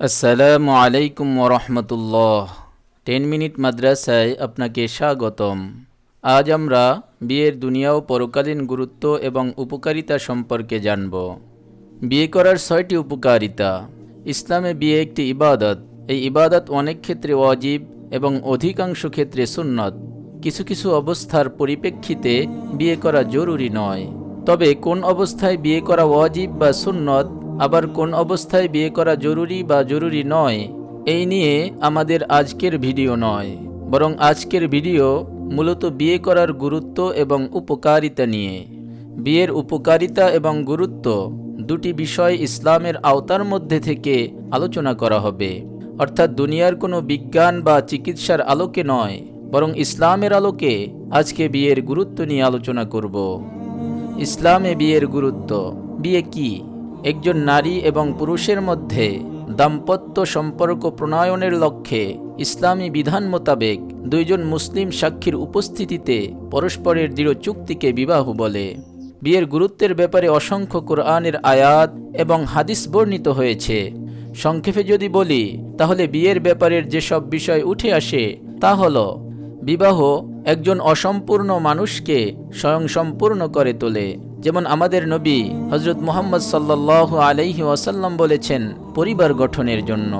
আসসালামু আলাইকুম রহমতুল্লাহ ten minute মাদ্রাসায় আপনাকে স্বাগতম। আজ আমরা বিয়ের দুনিয়া ও পরকালীন গুরুত্ব এবং উপকারিতা সম্পর্কে জানব। বিয়ে করার ছয়টি উপকারিতা। ইসলামে বিয়ে একটি ইবাদত। এই ইবাদত অনেক ক্ষেত্রে ওয়াজিব এবং অধিকাংশ ক্ষেত্রে সুন্নত। কিছু কিছু অবস্থার পরিপ্রেক্ষিতে বিয়ে করা জরুরি নয়। তবে কোন অবস্থায় বিয়ে করা ওয়াজিব বা সুন্নত আবার কোন অবস্থায় বিয়ে করা জরুরি বা জরুরি নয়, এই নিয়ে আমাদের আজকের ভিডিও নয়, বরং আজকের ভিডিও মূলত বিয়ে করার গুরুত্ব এবং উপকারিতা নিয়ে। বিয়ের উপকারিতা এবং গুরুত্ব দুটি বিষয় ইসলামের আওতার মধ্যে থেকে আলোচনা করা হবে। অর্থাৎ দুনিয়ার কোনো বিজ্ঞান বা চিকিৎসার আলোকে নয়, বরং ইসলামের আলোকে আজকে বিয়ের গুরুত্ব নিয়ে আলোচনা করব। ইসলামে বিয়ের গুরুত্ব, বিয়ে কি? একজন নারী এবং পুরুষের মধ্যে দাম্পত্য সম্পর্ক প্রণয়নের লক্ষ্যে ইসলামী বিধান মোতাবেক দুইজন মুসলিম সাক্ষীর উপস্থিতিতে পরস্পরের দৃঢ় চুক্তিকে বিবাহ বলে। বিয়ের গুরুত্বের ব্যাপারে অসংখ্য কোরআনের আয়াত এবং হাদিস বর্ণিত হয়েছে। সংক্ষেপে যদি বলি, তাহলে বিয়ের ব্যাপারের যেসব বিষয় উঠে আসে, তা হল বিবাহ একজন অসম্পূর্ণ মানুষকে স্বয়ংসম্পূর্ণ করে তোলে। যেমন আমাদের নবী হজরত মুহাম্মদ সাল্লাহ আলাইহি ওয়াসাল্লাম বলেছেন পরিবার গঠনের জন্য।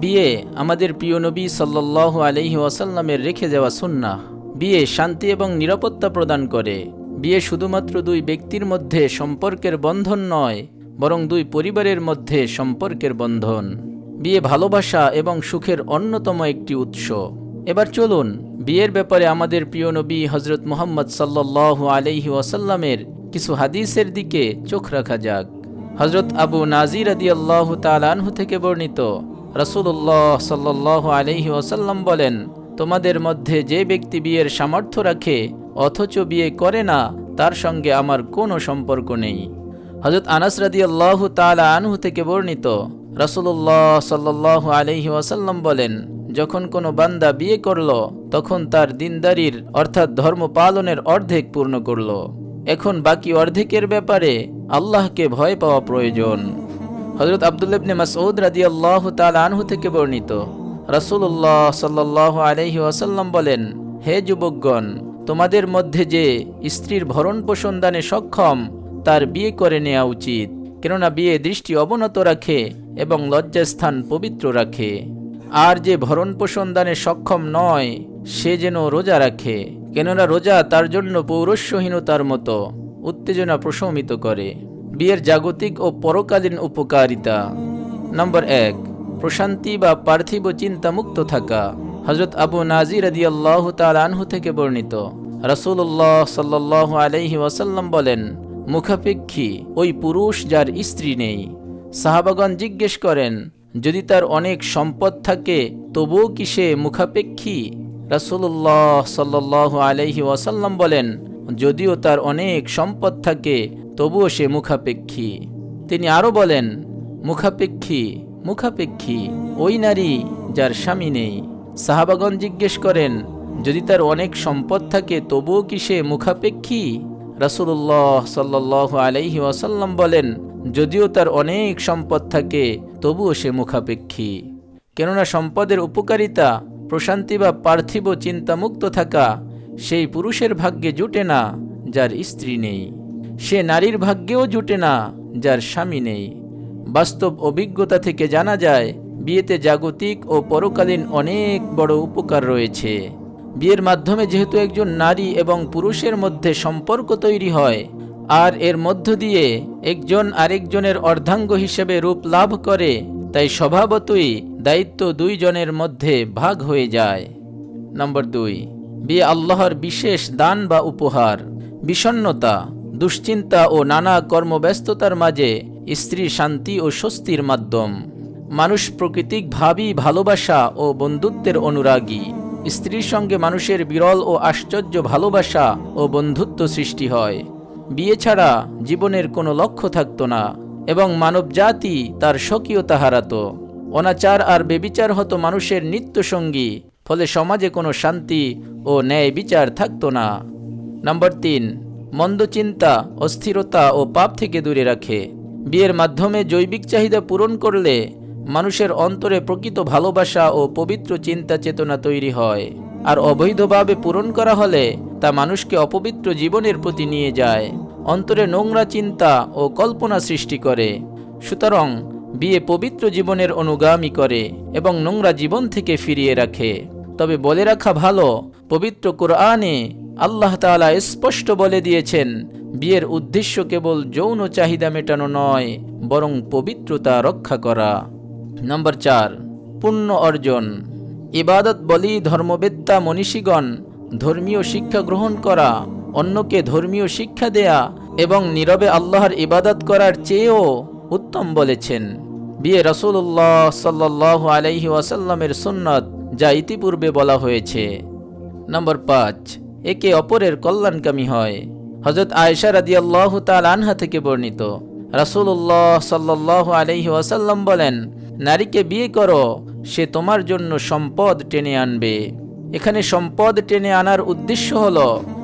বিয়ে আমাদের প্রিয় নবী সাল্লাহ আলাইহি ওয়াসাল্লামের রেখে যাওয়া সুন্নাহ। বিয়ে শান্তি এবং নিরাপত্তা প্রদান করে। বিয়ে শুধুমাত্র দুই ব্যক্তির মধ্যে সম্পর্কের বন্ধন নয়, বরং দুই পরিবারের মধ্যে সম্পর্কের বন্ধন। বিয়ে ভালোবাসা এবং সুখের অন্যতম একটি উৎস। এবার চলুন, বিয়ের ব্যাপারে আমাদের প্রিয় নবী হজরত মোহাম্মদ সাল্লাহ আলহি ওয়াসাল্লামের কিছু হাদিসের দিকে চোখ রাখা যাক। হজরত আবু নাজির আদি আল্লাহ তালানহু থেকে বর্ণিত রসুল্লাহ সাল্লাহ আলহি ওয়াসাল্লাম বলেন, তোমাদের মধ্যে যে ব্যক্তি বিয়ের সামর্থ্য রাখে, অথচ বিয়ে করে না, তার সঙ্গে আমার কোনো সম্পর্ক নেই। হজরত আনাস রাদি আল্লাহ তালা আনহু থেকে বর্ণিত রসুল্লাহ সাল্লাহ আলহি ওয়াসাল্লাম বলেন, যখন কোনো বান্দা বিয়ে করল, তখন তার দিনদারির অর্থাৎ ধর্ম পালনের অর্ধেক পূর্ণ করল। এখন বাকি অর্ধেকের ব্যাপারে আল্লাহকে ভয় পাওয়া প্রয়োজন। হজরত আবদুল্লাবনে মাসউদ রাদি আল্লাহ তাল আনহু থেকে বর্ণিত। রাসুল্লাহ সাল্লাহ আলহি ওয়াসাল্লাম বলেন, হে যুবকগণ, তোমাদের মধ্যে যে স্ত্রীর ভরণ পোষণ দানে সক্ষম, তার বিয়ে করে নেওয়া উচিত। কেননা বিয়ে দৃষ্টি অবনত রাখে এবং লজ্জাস্থান পবিত্র রাখে। আর যে ভরণ পোষণ দানে সক্ষম নয়, সে যেন রোজা রাখে। কেননা রোজা তার জন্য পৌরস্যহীনতার মতো উত্তেজনা প্রশমিত করে। বিয়ের জাগতিক ও পরকালীন উপকারিতা। নম্বর এক, প্রশান্তি বা পার্থিব চিন্তামুক্ত থাকা। হজরত আবু নাজির আদি আল্লাহ আনহু থেকে বর্ণিত। রাসুল্লাহ সাল্লাহ আলহি ওয়াসাল্লাম বলেন, মুখাপেক্ষী ওই পুরুষ যার স্ত্রী নেই। সাহাবাগন জিজ্ঞেস করেন, যদি তার অনেক সম্পদ থাকে, তবুও কি সে মুখাপেক্ষী? রাসুল্লাহ সাল্লাহ আলহি ওয়াসাল্লাম বলেন, যদিও তার অনেক সম্পদ থাকে, তবুও সে মুখাপেক্ষী। তিনি আরও বলেন, মুখাপেক্ষী মুখাপেক্ষী ওই নারী যার স্বামী নেই। সাহাবাগন জিজ্ঞেস করেন, যদি তার অনেক সম্পদ থাকে, তবুও কি সে মুখাপেক্ষী? রাসুল্লাহ সাল্লাহ আলাইহি ওয়াসাল্লাম বলেন, যদিও তার অনেক সম্পদ থাকে, তবুও সে মুখাপেক্ষী। কেননা সম্পদের উপকারিতা প্রশান্তি বা পার্থিব চিন্তামুক্ত থাকা, সেই পুরুষের ভাগ্যে জুটে না, যার স্ত্রী নেই। সে নারীর ভাগ্যেও জুটে না, যার স্বামী নেই। বাস্তব অভিজ্ঞতা থেকে জানা যায়, বিয়েতে জাগতিক ও পরকালীন অনেক বড় উপকার রয়েছে। বিয়ের মাধ্যমে যেহেতু একজন নারী এবং পুরুষের মধ্যে সম্পর্ক তৈরি হয়, আর এর মধ্য দিয়ে একজন আরেকজনের অর্ধাঙ্গ হিসেবে রূপ লাভ করে তাই স্বভাবতই দায়িত্ব দুইজনের মধ্যে ভাগ হয়ে যায়। নম্বর দুই বিয়ে আল্লাহর বিশেষ দান বা উপহার বিষণ্নতা দুশ্চিন্তা ও নানা কর্মব্যস্ততার মাঝে স্ত্রী শান্তি ও স্বস্তির মাধ্যম। মানুষ প্রকৃতিকভাবেই ভালোবাসা ও বন্ধুত্বের অনুরাগী। স্ত্রীর সঙ্গে মানুষের বিরল ও আশ্চর্য ভালোবাসা ও বন্ধুত্ব সৃষ্টি হয়। বিয়ে ছাড়া জীবনের কোনো লক্ষ্য থাকতো না। এবং মানবজাতি তার স্বকীয়তা হারাত অনাচার আর বেবিচার হতো মানুষের নিত্য সঙ্গী ফলে সমাজে কোনো শান্তি ও ন্যায় বিচার থাকতো না। নম্বর তিন, মন্দ চিন্তা, অস্থিরতা ও পাপ থেকে দূরে রাখে। বিয়ের মাধ্যমে জৈবিক চাহিদা পূরণ করলে মানুষের অন্তরে প্রকৃত ভালোবাসা ও পবিত্র চিন্তা চেতনা তৈরি হয়। আর অবৈধভাবে পূরণ করা হলে তা মানুষকে অপবিত্র জীবনের প্রতি নিয়ে যায়। অন্তরে নোংরা চিন্তা ও কল্পনা সৃষ্টি করে। সুতরাং বিয়ে পবিত্র জীবনের অনুগামী করে এবং নোংরা জীবন থেকে ফিরিয়ে রাখে। তবে বলে রাখা ভালো, পবিত্র কোরআনে আল্লাহ তাআলা স্পষ্ট বলে দিয়েছেন, বিয়ের উদ্দেশ্য কেবল যৌন চাহিদা মেটানো নয়, বরং পবিত্রতা রক্ষা করা। নম্বর চার, পুণ্য অর্জন। ইবাদত বলি ধর্মবেত্তা মনীষীগণ ধর্মীয় শিক্ষা গ্রহণ করা অন্যকে ধর্মীয় শিক্ষা দেয়া এবং নীরবে আল্লাহর ইবাদত করার চেয়েও উত্তম বলেছেন। বিয়ে রসুল্লাহ সাল্লাহ আলাইহি ওয়াসাল্লামের সুন্নত, যা ইতিপূর্বে বলা হয়েছে। নম্বর পাঁচ, একে অপরের কল্যাণকামী হয়। হজরত আয়েশা রাদিয়াল্লাহু তাআলা আনহা থেকে বর্ণিত। রাসূলুল্লাহ সাল্লাল্লাহু আলাইহি ওয়াসাল্লাম বলেন, নারীকে বিয়ে করো, সে তোমার জন্য সম্পদ টেনে আনবে। এখানে সম্পদ টেনে আনার উদ্দেশ্য হল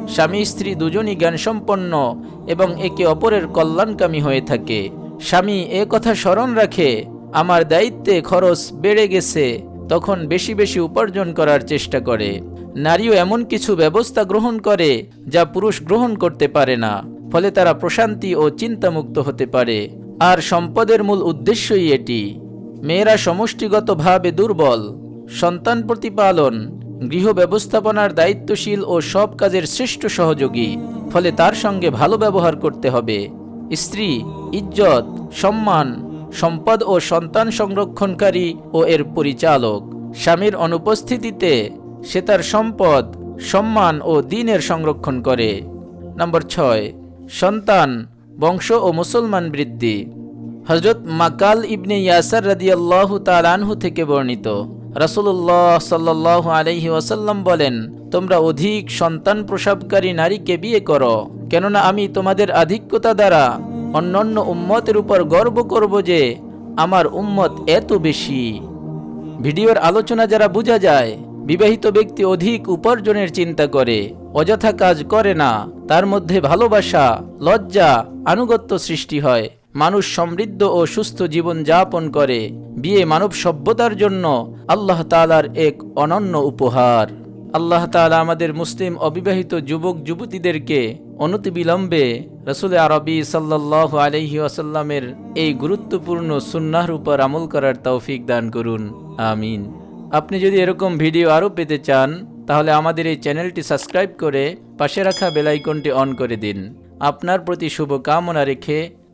স্বামী স্ত্রী দুজনই জ্ঞানসম্পন্ন এবং একে অপরের কল্যাণকামী হয়ে থাকে। স্বামী এ কথা স্মরণ রাখে, আমার দায়িত্বে খরচ বেড়ে গেছে, তখন বেশি বেশি উপার্জন করার চেষ্টা করে। নারীও এমন কিছু ব্যবস্থা গ্রহণ করে, যা পুরুষ গ্রহণ করতে পারে না, ফলে তারা প্রশান্তি ও চিন্তামুক্ত হতে পারে। আর সম্পদের মূল উদ্দেশ্যই এটি। মেয়েরা সমষ্টিগতভাবে দুর্বল। সন্তান প্রতিপালন গৃহ ব্যবস্থাপনার দায়িত্বশীল ও সব কাজের শ্রেষ্ঠ সহযোগী, ফলে তার সঙ্গে ভালো ব্যবহার করতে হবে। স্ত্রী, ইজ্জত, সম্মান, সম্পদ ও সন্তান সংরক্ষণকারী ও এর পরিচালক। স্বামীর অনুপস্থিতিতে সে তার সম্পদ, সম্মান ও দিনের সংরক্ষণ করে। নম্বর ছয়, সন্তান, বংশ ও মুসলমান বৃদ্ধি। হজরত মাকাল ইবনে ইয়াসার রাদিয়াল্লাহু তালানহু থেকে বর্ণিত। রাসূলুল্লাহ সাল্লাল্লাহু আলাইহি ওয়াসাল্লাম বলেন, তোমরা অধিক সন্তান প্রসবকারী নারীকে বিয়ে করো, কেননা আমি তোমাদের আধিক্যতা দ্বারা অন্যান্য উম্মতের উপর গর্ব করব যে আমার উম্মত এত বেশি। ভিডিওর আলোচনা যারা বোঝা যায়, বিবাহিত ব্যক্তি অধিক উপার্জনের চিন্তা করে, অযথা কাজ করে না, তার মধ্যে ভালোবাসা, লজ্জা, আনুগত্য সৃষ্টি হয়। মানুষ সমৃদ্ধ ও সুস্থ জীবন যাপন করে, বিয়ে মানব সভ্যতার জন্য আল্লাহ তালার এক অনন্য উপহার। আল্লাহ তালা আমাদের মুসলিম অবিবাহিত যুবক, যুবতীদেরকে অনতিবিলম্বে রসুল আরবি সাল্লাহ আলহি আসাল্লামের এই গুরুত্বপূর্ণ সুন্নাহর উপর আমল করার তৌফিক দান করুন। আমিন। আপনি যদি এরকম ভিডিও আরও পেতে চান, তাহলে আমাদের এই চ্যানেলটি সাবস্ক্রাইব করে পাশে রাখা বেলাইকনটি অন করে দিন। আপনার প্রতি শুভ কামনা রেখে